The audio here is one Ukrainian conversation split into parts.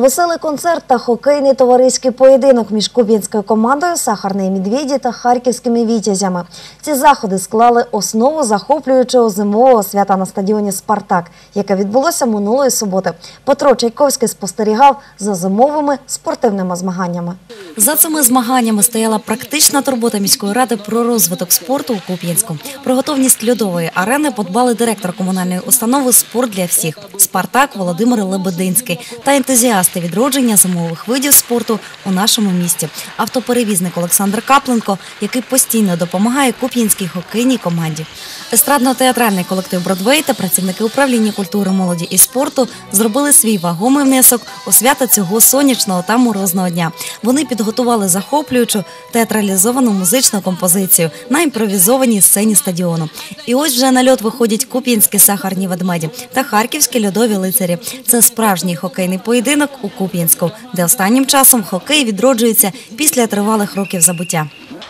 Веселий концерт та хокейний товариський поєдинок між куб'янською командою Сахарний Медвіді та харківськими вітязями. Ці заходи склали основу захоплюючого зимового свята на стадіоні Спартак, яке відбулося минулої суботи. Петро Чайковський спостерігав за зимовими спортивними змаганнями. За цими змаганнями стояла практична турбота міської ради про розвиток спорту у Куп'янську. Про готовність льодової арени подбали директор комунальної установи Спорт для всіх Спартак Володимир Лебединський та ентузіасти відродження зимових видів спорту у нашому місті. Автоперевізник Олександр Капленко, який постійно допомагає куп'янській хокейній команді. Естрадно-театральний колектив Бродвей та працівники управління культури, молоді і спорту зробили свій вагомий внесок у свято цього сонячного та морозного дня. Вони підготували захоплюючу театралізовану музичну композицію на імпровізованій сцені стадіону. І ось вже на льот виходять куп'янські сахарні ведмеді та харківські льодові лицарі. Це справжній хокейний поєдинок у Куп'янську, де останнім часом хокей відроджується після тривалих років забуття.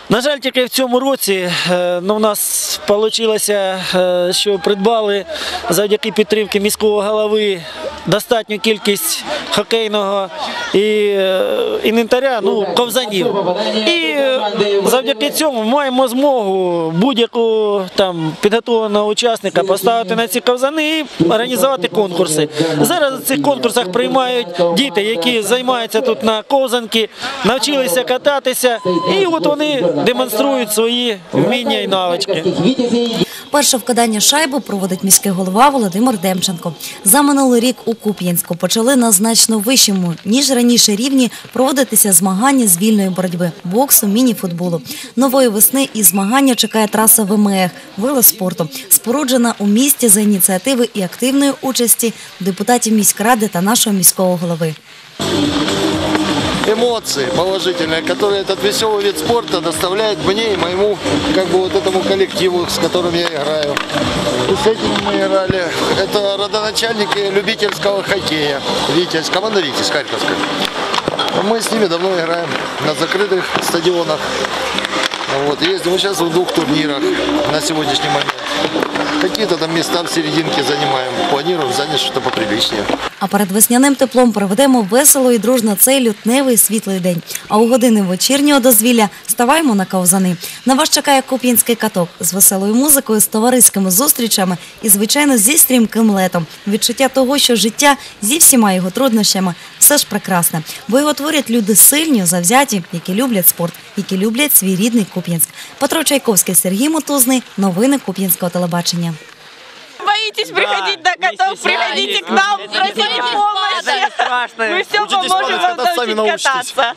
На жаль, тільки в цьому році е, ну, у нас вийшло, що придбали завдяки підтримки міського голови достатню кількість хокейного і е, інвентаря, ну, ковзанів. І е, завдяки цьому маємо змогу будь-якого там підготовленого учасника поставити на ці ковзани і організувати конкурси. Зараз в цих конкурсах приймають діти, які займаються тут на ковзанки, навчилися кататися, і от вони демонструють свої вміння і навички. Перше вкидання шайби проводить міський голова Володимир Демченко. За минулий рік у Куп'янську почали на значно вищому, ніж раніше рівні проводитися змагання з вільної боротьби, боксу, міні-футболу. Нової весни і змагання чекає траса ВМЕХ – велоспорту, споруджена у місті за ініціативи і активної участі депутатів міськради та нашого міського голови. Эмоции положительные, которые этот веселый вид спорта доставляет мне и моему, как бы вот этому коллективу, с которым я играю. И с этим мы играли. Это родоначальники любительского хоккея. Витязь, команда Витязь Харьковская. Мы с ними давно играем на закрытых стадионах. Вот, ездим сейчас в двух турнирах на сегодняшний момент. Какие-то там места в серединке занимаем. Планируем занять что-то поприличнее. А перед весняним теплом проведемо весело і дружно цей лютневий світлий день. А у години вечірнього дозвілля ставаємо на ковзани. На вас чекає куп'янський каток з веселою музикою, з товариськими зустрічами і, звичайно, зі стрімким летом. Відчуття того, що життя зі всіма його труднощами все ж прекрасне. Бо його творять люди сильні, завзяті, які люблять спорт, які люблять свій рідний Куп'янськ. Петро Чайковський, Сергій Мотузний. Новини Куп'янського телебачення. Боитесь приходить на котов, приходите к нам, просите помощи. Мы все поможем вам научить кататься.